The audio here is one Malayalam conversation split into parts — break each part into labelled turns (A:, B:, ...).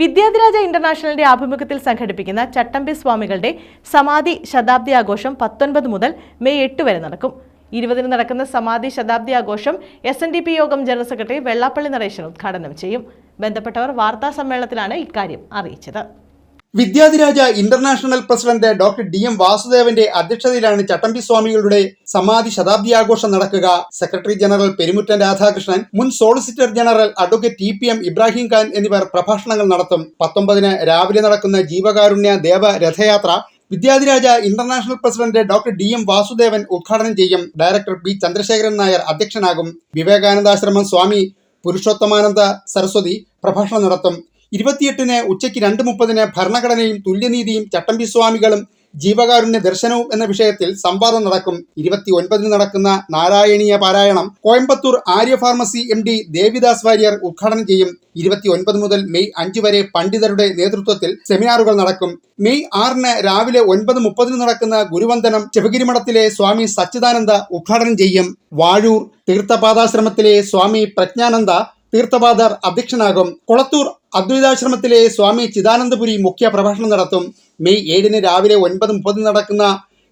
A: വിദ്യാധിരാജ ഇന്റർനാഷണലിന്റെ ആഭിമുഖ്യത്തിൽ സംഘടിപ്പിക്കുന്ന ചട്ടമ്പി സ്വാമികളുടെ സമാധി ശതാബ്ദി ആഘോഷം പത്തൊൻപത് മുതൽ മെയ് എട്ട് വരെ നടക്കും. ഇരുപതിന് നടക്കുന്ന സമാധി ശതാബ്ദി ആഘോഷം എസ് എൻ ഡി പി യോഗം ജനറൽ സെക്രട്ടറി വെള്ളാപ്പള്ളി നടേശൻ ഉദ്ഘാടനം ചെയ്യും. ബന്ധപ്പെട്ടവർ വാർത്താ സമ്മേളനത്തിലാണ് ഇക്കാര്യം അറിയിച്ചത്.
B: Vidyadhiraja international president doctor D M വാസുദേവന്റെ അധ്യക്ഷതയിലാണ് ചട്ടമ്പി സ്വാമികളുടെ സമാധി ശതാബ്ദി ആഘോഷം നടക്കുക. സെക്രട്ടറി ജനറൽ പെരുമുറ്റൻ രാധാകൃഷ്ണൻ മുൻ solicitor general advocate T P M Ibrahim Khan എന്നിവർ പ്രഭാഷണങ്ങൾ നടത്തും. പത്തൊമ്പതിന് രാവിലെ നടക്കുന്ന ജീവകാരുണ്യ ദേവ രഥയാത്ര Vidyadhiraja international president doctor D M Vasudevan ഉദ്ഘാടനം ചെയ്യും. ഡയറക്ടർ പി ചന്ദ്രശേഖരൻ നായർ അധ്യക്ഷനാകും. വിവേകാനന്ദാശ്രമം സ്വാമി പുരുഷോത്തമാനന്ദ സരസ്വതി പ്രഭാഷണം നടത്തും. ഇരുപത്തിയെട്ടിന് ഉച്ചയ്ക്ക് രണ്ട് മുപ്പതിന് ഭരണഘടനയും തുല്യനീതിയും ചട്ടമ്പി സ്വാമികളും ജീവകാരുണ്യ ദർശനവും എന്ന വിഷയത്തിൽ സംവാദം നടക്കും. ഇരുപത്തി ഒൻപതിന് നടക്കുന്ന നാരായണീയ പാരായണം Coimbatore Arya pharmacy M D Devidas Warrier ഉദ്ഘാടനം ചെയ്യും. ഇരുപത്തി ഒൻപത് മുതൽ മെയ് അഞ്ച് വരെ പണ്ഡിതരുടെ നേതൃത്വത്തിൽ സെമിനാറുകൾ നടക്കും. മെയ് ആറിന് രാവിലെ ഒൻപത് മുപ്പതിന് നടക്കുന്ന ഗുരുവന്ദനം ചെവഗിരിമഠത്തിലെ സ്വാമി സച്ചിദാനന്ദ ഉദ്ഘാടനം ചെയ്യും. വാഴൂർ തീർത്ഥപാദാശ്രമത്തിലെ സ്വാമി പ്രജ്ഞാനന്ദ തീർത്ഥപാദർ അധ്യക്ഷനാകും. കൊളത്തൂർ അദ്വൈതാശ്രമത്തിലെ സ്വാമി ചിദാനന്ദപുരി മുഖ്യ പ്രഭാഷണം നടത്തും. മെയ് ഏഴിന് രാവിലെ ഒൻപത് മുപ്പതിന് നടക്കുന്ന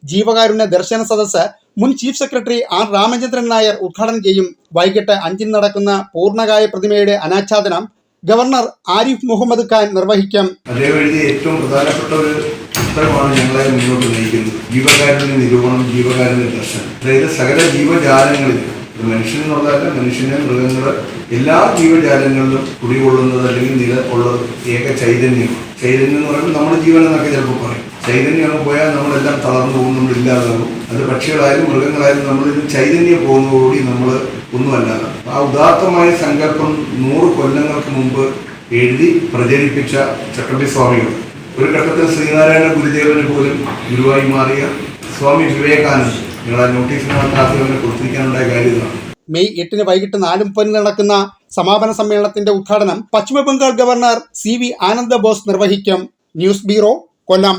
B: ജീവകാരുണ്യ ദർശന സദസ്സ് മുൻ chief secretary R Ramachandran Nair ഉദ്ഘാടനം ചെയ്യും. വൈകിട്ട് അഞ്ചിന് നടക്കുന്ന പൂർണകായ പ്രതിമയുടെ അനാച്ഛാദനം ഗവർണർ ആരിഫ് മുഹമ്മദ് ഖാൻ നിർവഹിക്കും.
C: അദ്ദേഹം ഏറ്റവും ഒരു ഞങ്ങളെ മുന്നോട്ട് നയിക്കുന്നത്. ജീവകാരുണ്യ നിരൂപണം ജീവകാരുണ്യ ദർശനം. അതായത് സകല ജീവജാലങ്ങളിലും ഇത് മനുഷ്യൻ എന്നുള്ളതല്ല മനുഷ്യനെ മൃഗങ്ങൾ എല്ലാ ജീവജാലങ്ങളിലും കുടികൊള്ളുന്നത് അല്ലെങ്കിൽ നില ഉള്ളത് ഏക ചൈതന്യം. ചൈതന്യം എന്ന് പറയുമ്പോൾ നമ്മുടെ ജീവൻ എന്നൊക്കെ ചിലപ്പോൾ പറയും. ചൈതന്യം പോയാൽ നമ്മളെല്ലാം തളർന്നു പോകും നമ്മൾ ഇല്ലാതാകും. അത് പക്ഷികളായാലും മൃഗങ്ങളായാലും നമ്മളിൽ ചൈതന്യം പോകുന്നതോടുകൂടി നമ്മൾ ഒന്നുമല്ലാതെ. ആ ഉദാത്തമായ സങ്കല്പം നൂറ് കൊല്ലങ്ങൾക്ക് മുമ്പ് എഴുതി പ്രചരിപ്പിച്ച ചക്രവർത്തി സ്വാമികൾ ഒരു ഘട്ടത്തിൽ ശ്രീനാരായണ ഗുരുദേവന് പോലും ഗുരുവായി മാറിയ സ്വാമി വിവേകാനന്ദ
B: മെയ് എട്ടിന് വൈകിട്ട് നാല് മുപ്പതിന് നടക്കുന്ന സമാപന സമ്മേളനത്തിന്റെ ഉദ്ഘാടനം Paschimbangal governor C V Ananda Bose നിർവഹിക്കും. News bureau Kollam.